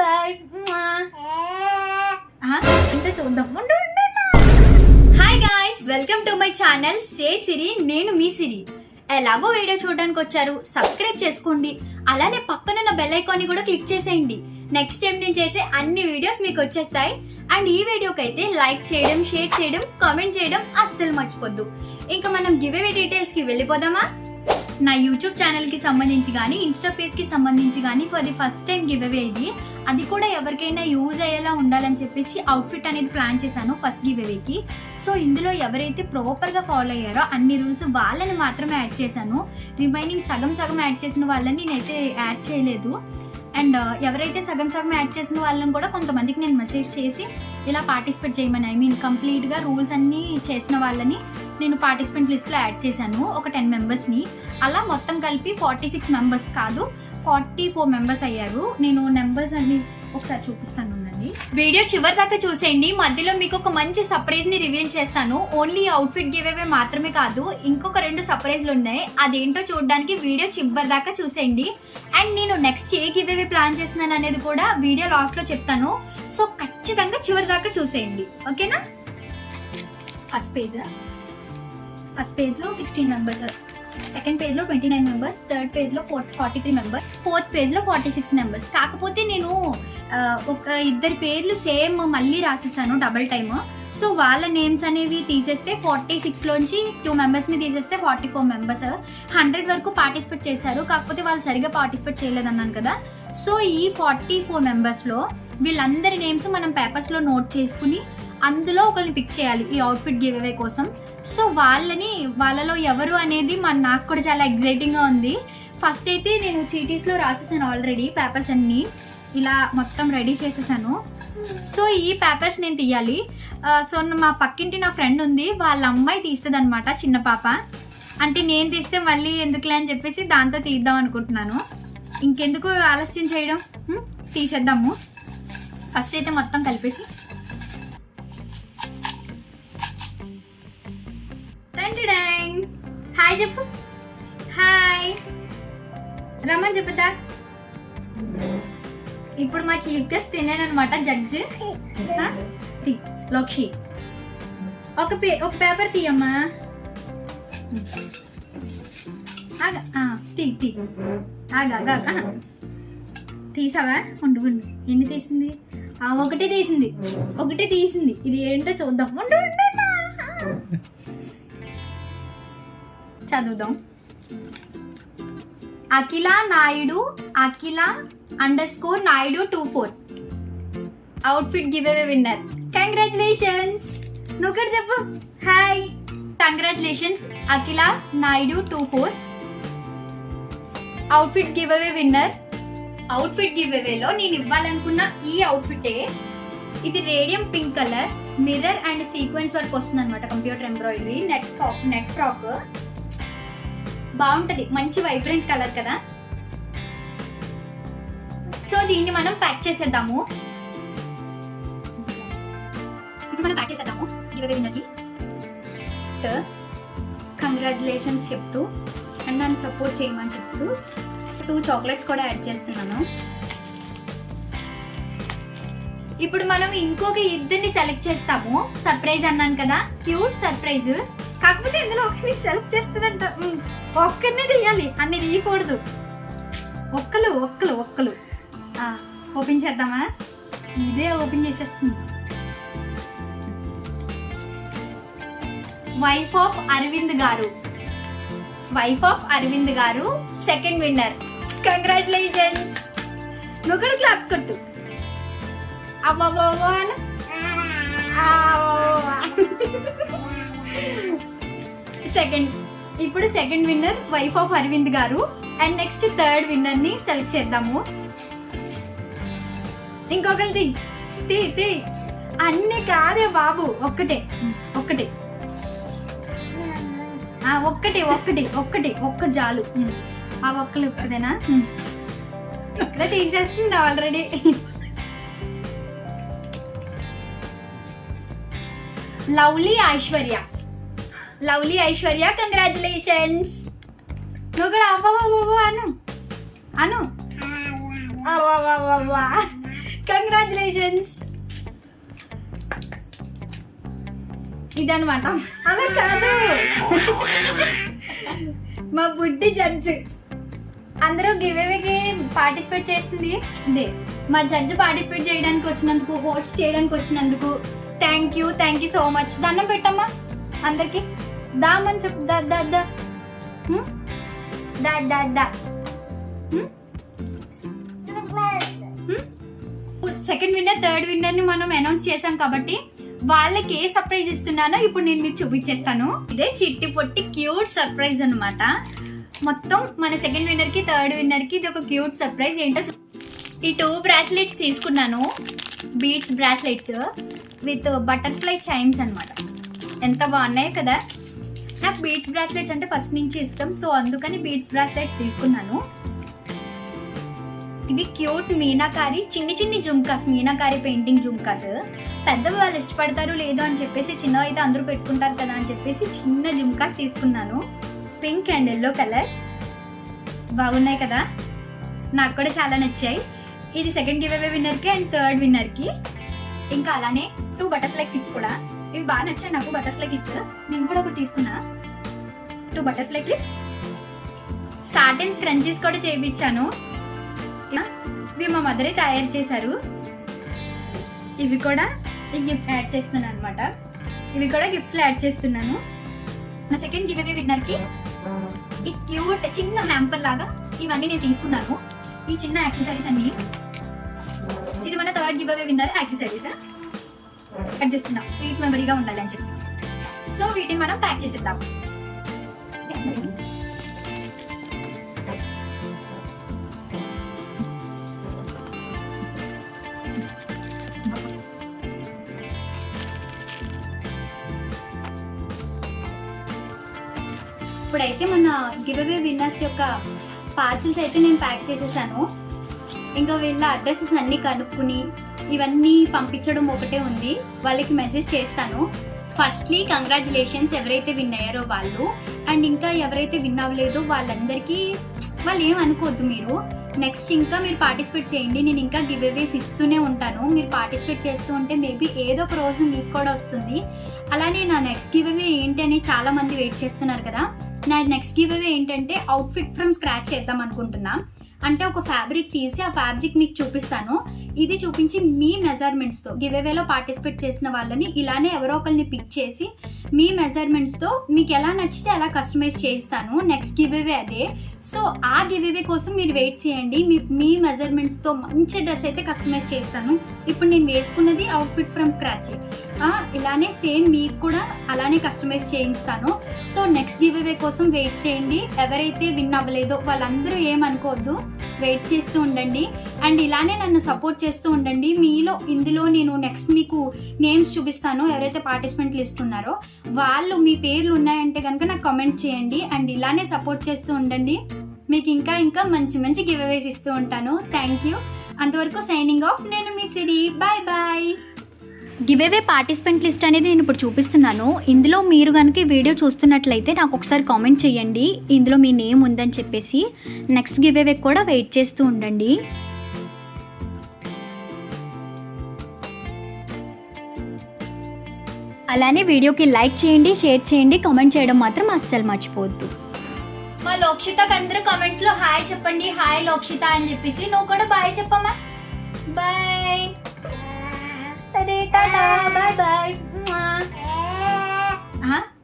Bye. Bye అంటే చూద్దాం ఉండు. Hi guys welcome to my channel say Siri నేను మీ సిరి ఎలాగో వీడియో చూడడానికి వచ్చారు సబ్స్క్రైబ్ చేసుకోండి. అలానే పక్కనున్న బెల్ ఐకాన్ని కూడా క్లిక్ చేసేయండి. నెక్స్ట్ టైం నేను చేసే అన్ని వీడియోస్ మీకు వచ్చేస్తాయి. అండ్ ఈ వీడియోకి అయితే లైక్ చేయడం షేర్ చేయడం కామెంట్ చేయడం అస్సలు మర్చిపోద్దు. ఇంకా మనం గివ్ అవే డీటెయిల్స్కి వెళ్ళిపోదామా? నా యూట్యూబ్ ఛానల్కి సంబంధించి కానీ ఇన్స్టా పేజ్కి సంబంధించి కానీ for the first time giveaway ఇది. అది కూడా ఎవరికైనా యూజ్ అయ్యేలా ఉండాలని చెప్పేసి అవుట్ఫిట్ అనేది ప్లాన్ చేశాను ఫస్ట్ గివ్ అవేకి సో ఇందులో ఎవరైతే ప్రాపర్గా ఫాలో అయ్యారో అన్ని రూల్స్ వాళ్ళని మాత్రమే యాడ్ చేశాను. రిమైనింగ్ సగం సగం యాడ్ చేసిన వాళ్ళని నేనైతే యాడ్ చేయలేదు. అండ్ uh, ఎవరైతే సగం సగం యాడ్ చేసిన వాళ్ళని కూడా కొంతమందికి నేను మెసేజ్ చేసి ఇలా పార్టిసిపేట్ చేయమని ఐ మీన్ కంప్లీట్గా రూల్స్ అన్నీ చేసిన వాళ్ళని నేను పార్టిసిపెంట్ లిస్ట్లో యాడ్ చేశాను ఒక టెన్ మెంబర్స్ని అలా మొత్తం కలిపి ఫార్టీ సిక్స్ మెంబర్స్ కాదు. ఫార్టీ ఫోర్ మెంబర్స్ అయ్యారు. నేను నెంబర్స్ అన్ని ఒకసారి చూపిస్తాను ఉండండి. వీడియో చివరి దాకా చూసేయండి. మధ్యలో మీకు ఒక మంచి సర్ప్రైజ్ని రివీల్ చేస్తాను. ఓన్లీ అవుట్ఫిట్ గివ్ అవే మాత్రమే కాదు ఇంకొక రెండు సర్ప్రైజ్లు ఉన్నాయి. అదేంటో చూడడానికి వీడియో చివరి దాకా చూసేయండి. అండ్ నేను నెక్స్ట్ ఏ గివ్ అవే ప్లాన్ చేస్తున్నాను అనేది కూడా వీడియో లాస్ట్లో చెప్తాను. సో ఖచ్చితంగా చివరి దాకా చూసేయండి ఓకేనా ఫస్ట్ పేజ్ ఫస్ట్ పేజ్లో సిక్స్టీన్ మెంబర్స్ సెకండ్ పేజ్లో ట్వంటీ నైన్ మెంబర్స్ థర్డ్ పేజ్లో ఫార్టీ త్రీ మెంబర్స్ ఫోర్త్ పేజ్లో ఫార్టీ సిక్స్ మెంబర్స్. కాకపోతే నేను ఒక ఇద్దరి పేర్లు సేమ్ మళ్ళీ రాసేసాను డబల్ టైమ్. సో వాళ్ళ నేమ్స్ అనేవి తీసేస్తే ఫార్టీ సిక్స్లోంచి టూ మెంబర్స్ని తీసేస్తే ఫార్టీ ఫోర్ మెంబర్స్. హండ్రెడ్ వరకు పార్టిసిపేట్ చేశారు కాకపోతే వాళ్ళు సరిగా పార్టిసిపేట్ చేయలేదన్నాను కదా. సో ఈ ఫార్టీ ఫోర్ మెంబర్స్లో వీళ్ళందరి నేమ్స్ మనం పేపర్స్లో నోట్ చేసుకుని అందులో ఒకరిని పిక్ చేయాలి ఈ అవుట్ఫిట్ గివ్ అవే కోసం. సో వాళ్ళని వాళ్ళలో ఎవరు అనేది మన నాకు కూడా చాలా ఎగ్జైటింగ్గా ఉంది. ఫస్ట్ అయితే నేను చీటీస్లో రాసేసాను ఆల్రెడీ పేపర్స్ అన్నీ. ఇలా మొత్తం రెడీ చేసేసాను. సో ఈ పేపర్స్ నేను తీయాలి. సో మా పక్కింటి నా ఫ్రెండ్ ఉంది వాళ్ళ అమ్మాయి తీస్తుంది అనమాట చిన్న పాప. అంటే నేను తీస్తే మళ్ళీ ఎందుకులే అని చెప్పేసి దాంతో తీద్దాం అనుకుంటున్నాను. ఇంకెందుకు ఆలస్యం చేయడం? తీసేద్దాము. ఫస్ట్ అయితే మొత్తం కలిపేసి హాయ్ చెప్పు. హాయ్ రమ్మని చెప్పుదా ఇప్పుడు మా చీఫ్ గెస్ట్ తినేనమాట జడ్జ్ లోక్షి ఒక పే ఒక పేపర్ తీయమ్మా. తీ తీ. ఆగా. తీసావా? ఉండు ఉండు. ఎన్ని తీసింది? ఆ ఒకటే తీసింది. ఒకటే తీసింది. ఇది ఏంటో చూద్దాం. ఉండు, ఉండు. చదువుదాం. Akhila Naidu Akhila underscore Naidu two four outfit giveaway winner congratulations నువ్వు చెప్పు. Hi congratulations Akhila Naidu two four outfit giveaway winner outfit give అవేలో నేను ఇవ్వాలనుకున్న ఈ అవుట్ఫిటే ఇది radium pink colour mirror and sequence work వస్తుంది అనమాట computer embroidery net frock net frock బాగుంటది. మంచి వైబ్రెంట్ కలర్ కదా. సో దీన్ని మనం ప్యాక్ చేసేద్దాము. ఇప్పుడు మనం ప్యాక్ చేసేద్దాము. గివ్ విన్నర్కి కంగ్రాచులేషన్స్ చెప్తూ అండ్ నన్ను సపోర్ట్ చేయమని చెప్తూ టూ చాక్లెట్స్ కూడా యాడ్ చేస్తున్నాను. ఇప్పుడు మనం ఇంకొక ఇద్దరిని సెలెక్ట్ చేస్తాము. సర్ప్రైజ్ అన్నాను కదా. క్యూట్ సర్ప్రైజ్ కాకపోతే ఇందులో ఒకరిని సెలెక్ట్ చేస్తుందంట. ఒక్కరినే తీయాలి అన్ని తీయకూడదు. ఒక్కలు ఒక్కలు ఒక్కలు ఓపెన్ చేద్దామా? ఇదే ఓపెన్ చేసేస్తుంది. వైఫ్ ఆఫ్ అరవింద్ గారు. వైఫ్ ఆఫ్ అరవింద్ గారు సెకండ్ విన్నర్ కంగ్రాచులేషన్స్ నువ్వు కూడా క్లాప్స్ కొట్టు. అవ్వవ్వ అను. సెకండ్ ఇప్పుడు second winner wife of Aravind గారు. అండ్ నెక్స్ట్ థర్డ్ విన్నర్ని సెలెక్ట్ చేద్దాము. ఇంకొకరి తీ తీ అన్ని కాదే బాబు ఒక్కటే. ఒక్కటే. ఒక్కటి ఒక్కటి ఒక్కటి ఒక్క జాలు. ఆ ఒక్కలు ఇప్పుడేనా ఇక్కడ తీసేస్తుంది already lovely Aishwarya. Lovely Aishwarya congratulations నువ్వు కూడా అవ్వ అను. అను. కంగ్రాచులేషన్స్ ఇదనమాట అలా కాదు. మా బుడ్డి జడ్జి. అందరూ గివేవేకి పార్టిసిపేట్ చేస్తుంది. ఇదే మా జడ్జి పార్టిసిపేట్ చేయడానికి వచ్చినందుకు హోస్ట్ చేయడానికి వచ్చినందుకు thank you thank you so much దండం పెట్టమ్మా అందరికి. దామని చెప్పు దా దా దా. దా దా దా. సెకండ్ విన్నర్ థర్డ్ విన్నర్ని మనం అనౌన్స్ చేసాం కాబట్టి వాళ్ళకి ఏ సర్ప్రైజ్ ఇస్తున్నానో ఇప్పుడు నేను మీకు చూపించేస్తాను. ఇదే చిట్టి పొట్టి క్యూట్ సర్ప్రైజ్ అనమాట మొత్తం మన సెకండ్ విన్నర్కి థర్డ్ విన్నర్కి ఇది ఒక క్యూట్ సర్ప్రైజ్ ఏంటో చూ- ఈ టూ బ్రాస్లెట్స్ తీసుకున్నాను. Beads bracelets with butterfly chimes అన్నమాట. ఎంత బాగున్నాయి కదా. నాకు బీట్స్ బ్రాస్లెట్స్ అంటే ఫస్ట్ నుంచి ఇష్టం. సో అందుకని బీట్స్ బ్రాస్లెట్స్ తీసుకున్నాను. ఇవి క్యూట్ మీనాకారి చిన్ని చిన్ని జుమ్కాస్ మీనాకారి పెయింటింగ్ జుమ్కాస్. పెద్దవాళ్ళు ఇష్టపడతారు లేదో అని చెప్పేసి చిన్న అయితే అందరూ పెట్టుకుంటారు కదా అని చెప్పేసి చిన్న జుమ్కాస్ తీసుకున్నాను. పింక్ అండ్ ఎల్లో కలర్ బాగున్నాయి కదా. నాకు కూడా చాలా నచ్చాయి. ఇది సెకండ్ గివ్ అవే విన్నర్కి అండ్ థర్డ్ విన్నర్కి ఇంకా అలానే టూ బటర్ఫ్లై క్లిప్స్ కూడా. ఇవి బాగా నచ్చాయి నాకు బటర్ఫ్లై క్లిప్స్ నేను కూడా ఒకటి తీసుకున్నా. Two butterfly clips satin scrunchies కూడా చేయించాను ఇవి మా మదరే తయారు చేశారు. ఇవి కూడా గిఫ్ట్ యాడ్ చేస్తున్నాను అనమాట ఇవి కూడా గిఫ్ట్స్ యాడ్ చేస్తున్నాను. నా సెకండ్ గివ్ అవే విన్నర్కి ఈ క్యూట్ చిన్న హ్యాంపర్ లాగా ఇవన్నీ నేను తీసుకున్నాను. ఈ చిన్న యాక్సెసరీస్ అన్ని. Third giveaway winner accessories cut చేస్తున్నాం. స్వీట్ మెమరీగా ఉండాలని చెప్పి. సో వీటిని మనం ప్యాక్ చేసేద్దాం. ఇప్పుడైతే మన గివ్ అవే విన్నర్స్ యొక్క పార్సిల్స్ అయితే నేను ప్యాక్ చేసేసాను. ఇంకా వీళ్ళ అడ్రస్సెస్ అన్నీ కనుక్కుని ఇవన్నీ పంపించడం ఒకటే ఉంది. వాళ్ళకి మెసేజ్ చేస్తాను. ఫస్ట్లీ కంగ్రాచులేషన్స్ ఎవరైతే విన్ అయ్యారో వాళ్ళు అండ్ ఇంకా ఎవరైతే విన్ అవ్వలేదో వాళ్ళందరికీ వాళ్ళు ఏం అనుకోవద్దు మీరు. నెక్స్ట్ ఇంకా మీరు పార్టిసిపేట్ చేయండి. నేను ఇంకా గివ్ అవేస్ ఇస్తూనే ఉంటాను. మీరు పార్టిసిపేట్ చేస్తూ ఉంటే మేబీ ఏదో ఒక రోజు మీకు కూడా వస్తుంది. అలానే నా నెక్స్ట్ గివ్ అవే ఏంటి అని చాలామంది వెయిట్ చేస్తున్నారు కదా. నా నెక్స్ట్ గివ్ అవే ఏంటంటే అవుట్ఫిట్ ఫ్రమ్ స్క్రాచ్ చేద్దాం అనుకుంటున్నాను అంటే ఒక ఫ్యాబ్రిక్ తీసి ఆ ఫ్యాబ్రిక్ మీకు చూపిస్తాను. ఇది చూపించి మీ మెజర్మెంట్స్తో గివ్ అవేలో పార్టిసిపేట్ చేసిన వాళ్ళని ఇలానే ఎవరో ఒకరిని పిక్ చేసి మీ మెజర్మెంట్స్తో మీకు ఎలా నచ్చితే అలా కస్టమైజ్ చేయిస్తాను. నెక్స్ట్ గివ్ అవే అదే. సో ఆ గివ్ అవే కోసం మీరు వెయిట్ చేయండి. మీ మీ మెజర్మెంట్స్తో మంచి డ్రెస్ అయితే కస్టమైజ్ చేస్తాను. ఇప్పుడు నేను వేసుకున్నది అవుట్ఫిట్ ఫ్రమ్ స్క్రాచ్ ఇలానే సేమ్ మీకు కూడా అలానే కస్టమైజ్ చేయిస్తాను. సో నెక్స్ట్ గివ్ అవే కోసం వెయిట్ చేయండి. ఎవరైతే విన్ అవ్వలేదో వాళ్ళందరూ ఏమనుకోవద్దు. వెయిట్ చేస్తూ ఉండండి. అండ్ ఇలానే నన్ను సపోర్ట్ చేస్తూ ఉండండి. మీలో ఇందులో నేను నెక్స్ట్ మీకు నేమ్స్ చూపిస్తాను ఎవరైతే పార్టిసిపెంట్లు ఇస్తున్నారో వాళ్ళు మీ పేర్లు ఉన్నాయంటే కనుక నాకు కమెంట్ చేయండి. అండ్ ఇలానే సపోర్ట్ చేస్తూ ఉండండి. మీకు ఇంకా ఇంకా మంచి మంచి గివ్ అవేస్ ఇస్తూ ఉంటాను. Thank you. అంతవరకు సైనింగ్ ఆఫ్. నేను మీ సిరి. Bye bye giveaway participant list అనేది నేను ఇప్పుడు చూపిస్తున్నాను. ఇందులో మీరు కనుక ఈ వీడియో చూస్తున్నట్లయితే నాకు ఒకసారి కామెంట్ చేయండి. ఇందులో మీ నేమ్ ఉందని చెప్పేసి నెక్స్ట్ గివ్ కూడా వెయిట్ చేస్తూ ఉండండి. అలానే వీడియోకి లైక్ చేయండి షేర్ చేయండి కామెంట్ చేయడం మాత్రం అస్సలు మర్చిపోవద్దు. మా లోక్షితకి అందరూ కామెంట్స్లో హాయ్ చెప్పండి. హాయ్ లోక్షిత అని చెప్పేసి నువ్వు కూడా బాయ్ చెప్పమ్మా. Bye Saday, tata! Bye-bye! Ah. Ha?